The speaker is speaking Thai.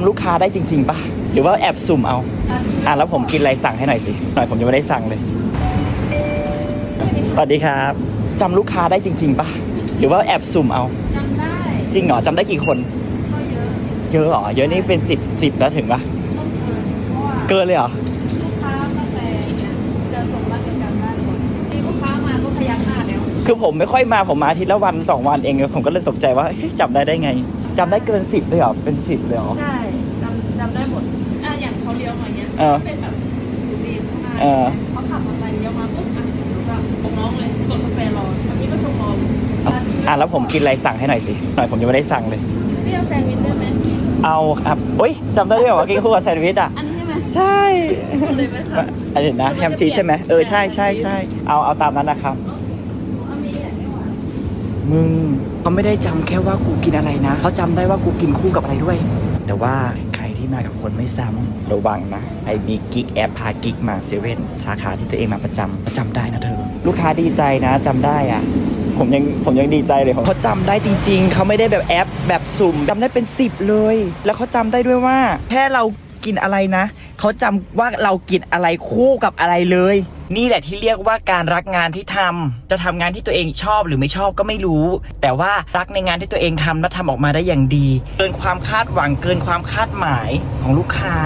ำลูกค้าได้จริงๆปะหรือว่าแอบสุ่มเอา อะแล้วผมกินอะไรสั่งให้หน่อยสิ หน่อยผมยังไม่ได้สั่งเลย สวัสดีครับจำลูกค้าได้จริงๆปะหรือว่าแอบสุ่มเอาจำได้ จริงเหรอจำได้กี่คนก็เยอะเยอะเหรอ เยอะนี่เป็นสิบสิบแล้วถึงปะต้องเกินเพราะว่าเกินเลยเหรอลูกค้ากาแฟเนี่ยจะส่งรักกันจำได้หมดที่ลูกค้ามาก็พยักหน้าแล้วคือผมไม่ค่อยมาผมมาอาทิตย์ละวันสองวันเอง ผมก็เลยตกใจว่าเฮ้ยจำได้ได้ไง จำได้เกินสิบเลยเหรอ เป็นสิบเลยเหรอ ใช่จำจำได้หมดอะอย่างเขาเลี้ยวมาเนี้ยเออเป็นแบบสุรีข้างหน้าเออ เขาขับมอเตอร์ไซค์เลี้ยวมาปุ๊บอะหนูก็ส่งน้องเลยกดกาแฟรอบางทีก็ชงรอเอาอะแล้วผมกินอะไรสั่งให้หน่อยสิ หน่อยผมยังไม่ได้สั่งเลยพี่เอาแซนด์วิชได้ไหมเอาครับอุ้ยจำได้ด้วยเหรอว่ากินคู่กับแซนด์วิชอะ อันนี้ใช่ไหมใช่ คนเลยไหมคะ อันนี้นะแฮมชีสใช่ไหมเออ ใช่ใช่ใช่เอาเอาตามนั้นนะครับเอามีอะนี่หว่า มึงเขาไม่ได้จำแค่ว่ากูกินอะไรนะเขาจำได้ว่ากูกินคู่กับอะไรด้วย แต่ว่าใครที่มากับคนไม่ซ้ำระวังนะไอ้มีกิ๊กแอปพากิ๊กมาเซเว่นสาขาที่ตัวเองมาประจำจำได้นะเธอ ลูกค้าดีใจนะจำได้อะผมยังผมยังดีใจเลยเขาจำได้จริง ๆ เขาไม่ได้แบบแอปแบบสุ่มจำได้เป็นสิบเลย แล้วเขาจำได้ด้วยว่า แค่เรากินอะไรนะเขาจำว่าเรากินอะไรคู่กับอะไรเลย นี่แหละที่เรียกว่าการรักงานที่ทำจะทำงานที่ตัวเองชอบหรือไม่ชอบก็ไม่รู้ แต่ว่ารักในงานที่ตัวเองทำและทำออกมาได้อย่างดี เกินความคาดหวังเกินความคาดหมายของลูกค้า